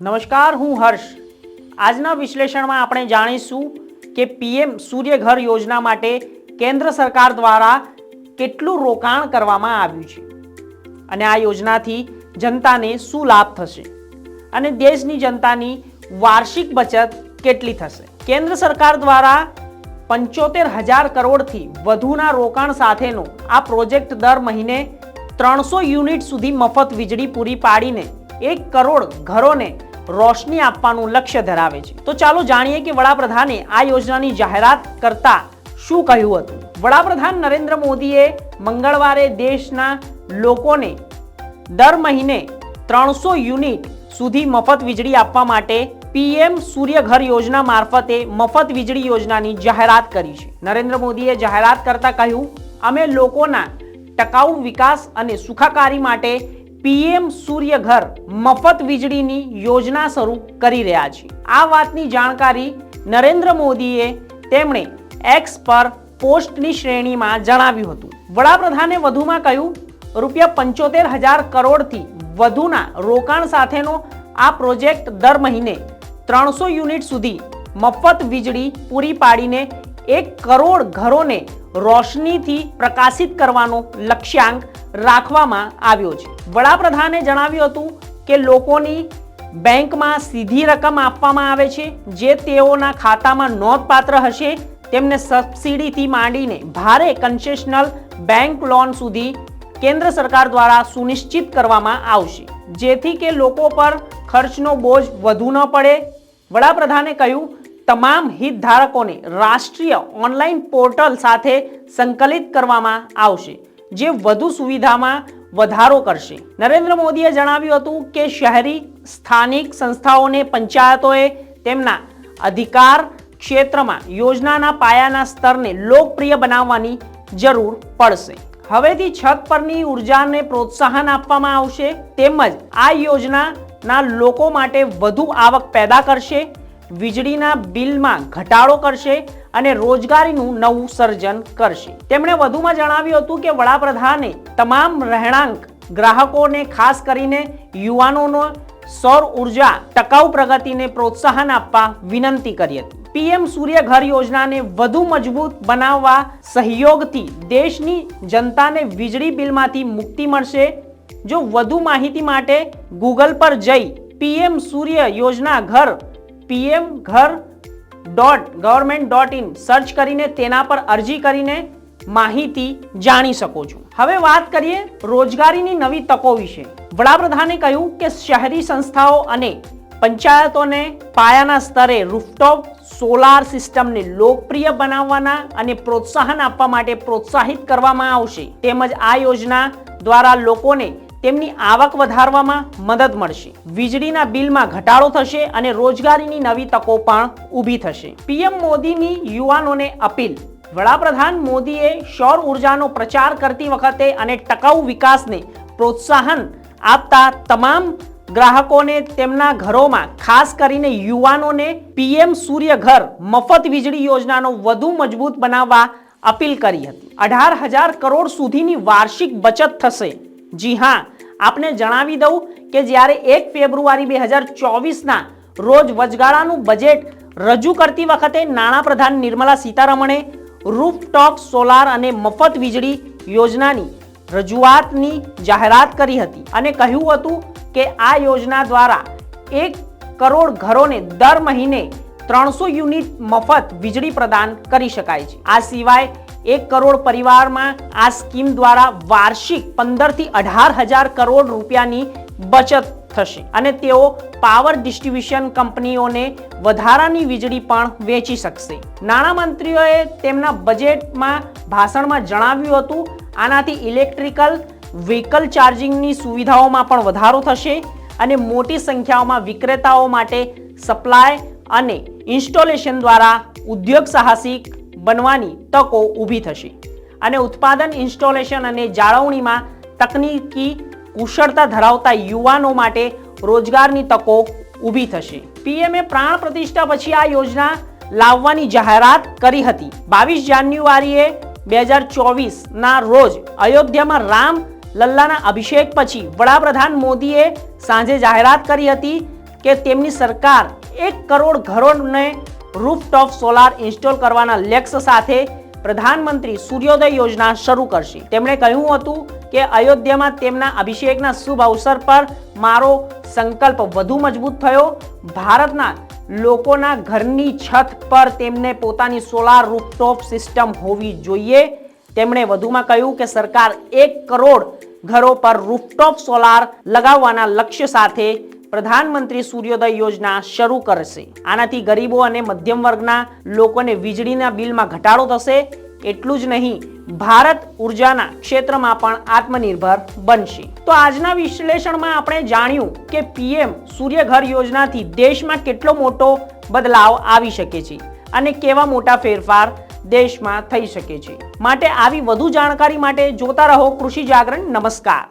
નમસ્કાર, હું હર્ષ. આજના વિશ્લેષણમાં આપણે જાણીશું કે પીએમ સૂર્યઘર યોજના માટે કેન્દ્ર સરકાર દ્વારા કેટલું રોકાણ કરવામાં આવ્યું છે અને આ યોજનાથી જનતાને શું લાભ થશે અને દેશની જનતાની વાર્ષિક બચત કેટલી થશે? કેન્દ્ર સરકાર દ્વારા પંચોતેર હજાર કરોડથી વધુના રોકાણ સાથેનો આ પ્રોજેક્ટ દર મહિને ત્રણસો યુનિટ સુધી મફત વીજળી પૂરી પાડીને એક કરોડ ઘરોને રોશની આપવાનું લક્ષ્ય ધરાવે છે. તો ચાલો જાણીએ કે વડાપ્રધાને આ યોજનાની જાહેરાત કરતા શું કહ્યું હતું? વડાપ્રધાન નરેન્દ્ર મોદીએ મંગળવારે દેશના લોકોને દર મહિને ત્રણસો યુનિટ સુધી મફત વીજળી આપવા માટે પીએમ સૂર્યઘર યોજના મારફતે મફત વીજળી યોજનાની જાહેરાત કરી છે. નરેન્દ્ર મોદીએ જાહેરાત કરતા કહ્યું, અમે લોકોના ટકાઉ વિકાસ અને સુખાકારી માટે પીએમ સૂર્યઘર મફત વીજળીની યોજના શરૂ કરી રહ્યા છે. આ વાતની જાણકારી નરેન્દ્ર મોદીએ તેમણે એક્સ પર પોસ્ટની શ્રેણીમાં જણાવ્યું હતું. વડાપ્રધાને વધુમાં કહ્યું, રૂપિયા પંચોતેર હજાર કરોડથી વધુના રોકાણ સાથેનો આ પ્રોજેક્ટ દર મહિને ત્રણસો યુનિટ સુધી મફત વીજળી પૂરી પાડીને એક કરોડ ઘરોને રોશનીથી પ્રકાશિત કરવાનો લક્ષ્યાંક રાખવામાં આવ્યો છે. વડાપ્રધાને જણાવ્યું હતું કે લોકોની બેંકમાં સીધી રકમ આપવામાં આવે છે. જે તેઓના ખાતામાં નોંધપાત્ર હશે, તેમને સબસિડીથી માંડીને ભારે કન્સેશનલ બેંક લોન સુધી કેન્દ્ર સરકાર દ્વારા સુનિશ્ચિત કરવામાં આવશે. જેથી કે લોકો પર ખર્ચનો બોજ વધુ ન પડે. વડાપ્રધાને કહ્યું તમામ હિતધારકોને રાષ્ટ્રીય ઓનલાઈન પોર્ટલ સાથે સંકલિત કરવામાં આવશે, જે વધુ સુવિધામાં વધારો કરશે. નરેન્દ્ર મોદીએ જણાવ્યું હતું કે શહેરી સ્થાનિક સંસ્થાઓને પંચાયતોએ તેમના અધિકાર ક્ષેત્રમાં યોજનાના પાયાના સ્તરને લોકપ્રિય બનાવવાની જરૂર પડશે. હવેથી છત પરની ઉર્જાને પ્રોત્સાહન આપવામાં આવશે, તેમજ આ યોજનાના લોકો માટે વધુ આવક પેદા કરશે વીજળીના બિલમાં ઘટાડો કરશે અને રોજગારીનું નવું સર્જન કરશે. તેમણે વધુમાં જણાવ્યું હતું કે વડાપ્રધાને તમામ રહેણાંક ગ્રાહકોને ખાસ કરીને યુવાનોનો સૌર ઊર્જા ટકાઉ પ્રગતિને પ્રોત્સાહન આપવા વિનંતી કરી હતી. પીએમ સૂર્ય ઘર યોજનાને વધુ મજબૂત બનાવવા સહયોગથી દેશની જનતાને વીજળી બિલમાંથી મુક્તિ મળશે. જો વધુ માહિતી માટે ગૂગલ પર જઈ પીએમ સૂર્ય યોજના ઘર પીએમ ઘર dot government dot in search કરીને તેના પર અરજી કરીને માહિતી જાણી શકો છો. હવે વાત કરીએ રોજગારીની નવી તકો વિશે. વડાપ્રધાને કહ્યું કે શહેરી સંસ્થાઓ અને પંચાયતોને પાયાના સ્તરે રૂફટોપ સોલાર સિસ્ટમને લોકપ્રિય બનાવવાના અને પ્રોત્સાહન આપવા માટે પ્રોત્સાહિત કરવામાં આવશે. તેમજ આ યોજના દ્વારા લોકોને તેમની આવક વધારવામાં મદદ મળશે. વીજળીના બિલમાં ઘટાડો થશે અને રોજગારીની નવી તકો પણ ઊભી થશે. પીએમ મોદીની યુવાનોને અપીલ. વડાપ્રધાન મોદીએ સૌર ઉર્જાનો પ્રચાર કરતી વખતે અને ટકાઉ વિકાસને પ્રોત્સાહન આપતા તમામ ગ્રાહકોને તેમના ઘરોમાં, ખાસ કરીને યુવાનોને પીએમ સૂર્ય ઘર મફત વીજળી યોજનાનો વધુ મજબૂત બનાવવા અપીલ કરી હતી. અઢાર હજાર કરોડ સુધીની વાર્ષિક બચત થશે. જી હા, આપને જણાવી દઉં કે જ્યારે એક ફેબ્રુઆરી બે હજાર ચોવીસના રોજ વચગાળાનું બજેટ રજૂ કરતી વખતે નાણાપ્રધાન નિર્મલા સીતારમણે રૂફટોપ સોલાર અને મફત વીજળી યોજનાની રજૂઆતની જાહેરાત કરી હતી અને કહ્યું હતું કે આ યોજના દ્વારા એક કરોડ ઘરોને દર મહિને ત્રણસો યુનિટ મફત વીજળી પ્રદાન કરી શકાય છે. આ સિવાય એક કરોડ પરિવારમાં આ સ્કીમ દ્વારા વાર્ષિક પંદરથી અઢાર હજાર કરોડ રૂપિયાની બચત થશે અને તેઓ પાવર ડિસ્ટ્રીબ્યુશન કંપનીઓને વધારાની વીજળી પણ વેચી શકશે. નાણામંત્રીઓએ તેમના બજેટમાં ભાષણમાં જણાવ્યું હતું, આનાથી ઇલેક્ટ્રિકલ વ્હીકલ ચાર્જિંગની સુવિધાઓમાં પણ વધારો થશે અને મોટી સંખ્યાઓમાં વિક્રેતાઓ માટે સપ્લાય અને ઇન્સ્ટોલેશન દ્વારા ઉદ્યોગ સાહસિક બનવાની તકો ઊભી થશે. અને ઉત્પાદન, ઇન્સ્ટોલેશન અને જાળવણીમાં તકનીકી કુશળતા ધરાવતા યુવાનો માટે રોજગારની તકો ઊભી થશે. પીએમએ પ્રાણ પ્રતિષ્ઠા પછી આ યોજના લાવવાની જાહેરાત કરી હતી. બાવીસ જાન્યુઆરીએ બે હજાર ચોવીસના રોજ અયોધ્યામાં રામ લલ્લાના અભિષેક પછી વડાપ્રધાન મોદીએ સાંજે જાહેરાત કરી હતી કે તેમની સરકાર એક કરોડ ઘરોને રૂફટોપ સોલાર ઇન્સ્ટોલ કરવાના લક્ષ્ય સાથે પ્રધાનમંત્રી સૂર્યોદય યોજના શરૂ કરશે. તેમણે કહ્યું હતું કે અયોધ્યામાં તેમના અભિષેકના શુભ અવસર પર મારો સંકલ્પ વધુ મજબૂત થયો. ભારતના લોકોના ઘરની છત પર તેમને પોતાની સોલાર રૂફટોપ સિસ્ટમ હોવી જોઈએ. તેમણે વધુમાં કહ્યું કે સરકાર એક કરોડ ઘરો પર રૂફટોપ સોલાર લગાવવાના લક્ષ્ય સાથે પ્રધાનમંત્રી સૂર્યોદય યોજના શરૂ કરશે. આનાથી ગરીબો અને મધ્યમ વર્ગના લોકોને વીજળીના બિલમાં ઘટાડો થશે. એટલું જ નહીં, ભારત ઉર્જાના ક્ષેત્રમાં પણ આત્મનિર્ભર બનશે. તો આજના વિશ્લેષણમાં આપણે જાણ્યું કે પીએમ સૂર્યઘર યોજનાથી દેશમાં કેટલો મોટો બદલાવ આવી શકે છે અને કેવા મોટા ફેરફાર દેશમાં થઈ શકે છે. માટે આવી વધુ જાણકારી માટે જોતા રહો કૃષિ જાગરણ. નમસ્કાર.